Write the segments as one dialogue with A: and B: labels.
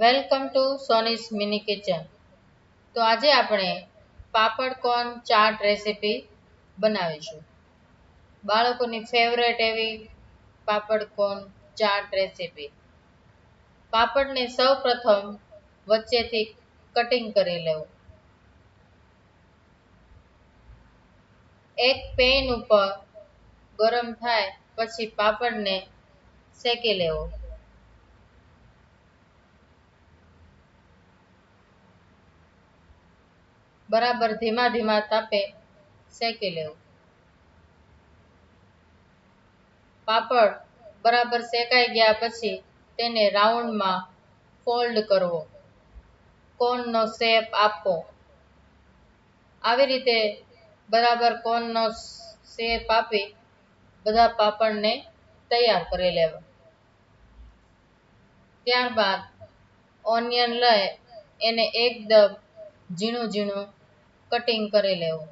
A: Welcome to Soni's mini kitchen. તો આજે આપણે પાપડ કોર્ન ચાટ રેસીપી બનાવીશું. બાળકોની ફેવરેટ એવી પાપડ કોર્ન ચાટ રેસીપી. પાપડને સૌ પ્રથમ વચ્ચેથી કટિંગ કરી લેવું. એક પેન ઉપર ગરમ થાય પછી પાપડને શેકી લેવો. બરાબર ધીમા ધીમા તાપે શેકી લેવું. પાપડ બરાબર શેકાઈ ગયા પછી તેને રાઉન્ડમાં ફોલ્ડ કરવો. કોનનો શેપ આપવો. આવી રીતે બરાબર કોનનો શેપ આપી બધા પાપડને તૈયાર કરી લેવા. ત્યારબાદ ઓનિયન લઈ એને એકદમ ઝીણું ઝીણું કટિંગ કરી લેવું.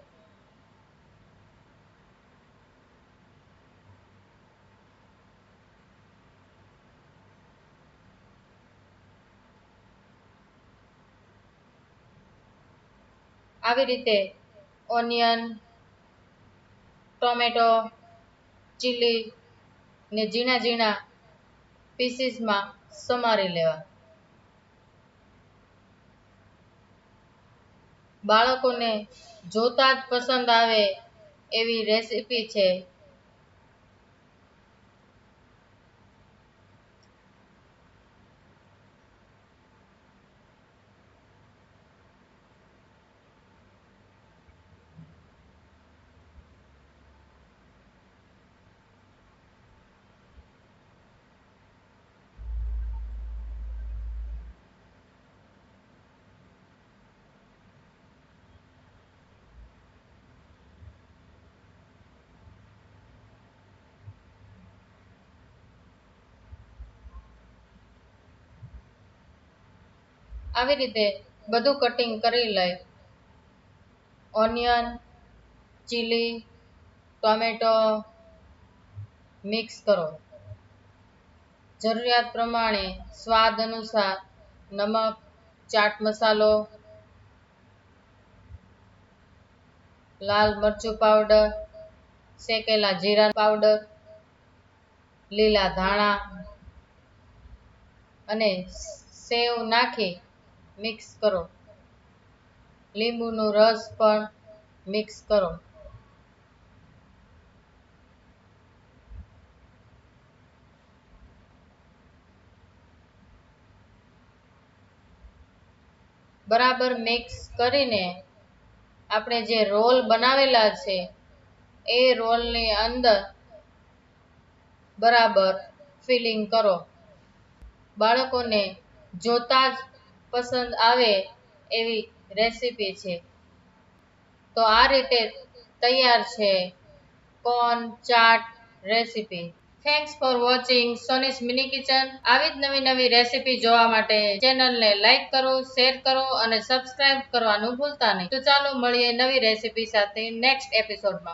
A: આવી રીતે ઓનિયન ટોમેટો ચીલી ને ઝીણા ઝીણા પીસીસમાં સમારી લેવા. બાળકોને જોતા જ પસંદ આવે એવી રેસીપી છે. આવી રીતે બધું કટિંગ કરી લઈ. ઓનિયન ચીલી ટોમેટો મિક્સ કરો. જરૂરિયાત પ્રમાણે સ્વાદ અનુસાર નમક, ચાટ મસાલો, લાલ મરચું પાવડર શેકેલા જીરા પાવડર લીલા ધાણા અને સેવ નાખી મિક્સ કરો. લીંબુનો રસ પણ મિક્સ કરો. બરાબર મિક્સ કરીને આપણે જે રોલ બનાવેલા છે, એ રોલની અંદર બરાબર ફિલિંગ કરો. બાળકોને જોતા જ પસંદ આવે એવી રેસીપી છે. તો આ રીતે તૈયાર છે corn chaat recipe. Thanks for watching Soni's mini kitchen આવી જ નવી નવી રેસીપી જોવા માટે ચેનલને લાઈક કરો, શેર કરો અને સબસ્ક્રાઇબ કરવાનું ભૂલતા નહીં. તો ચાલો મળીએ નવી રેસીપી સાથે નેક્સ્ટ એપિસોડમાં.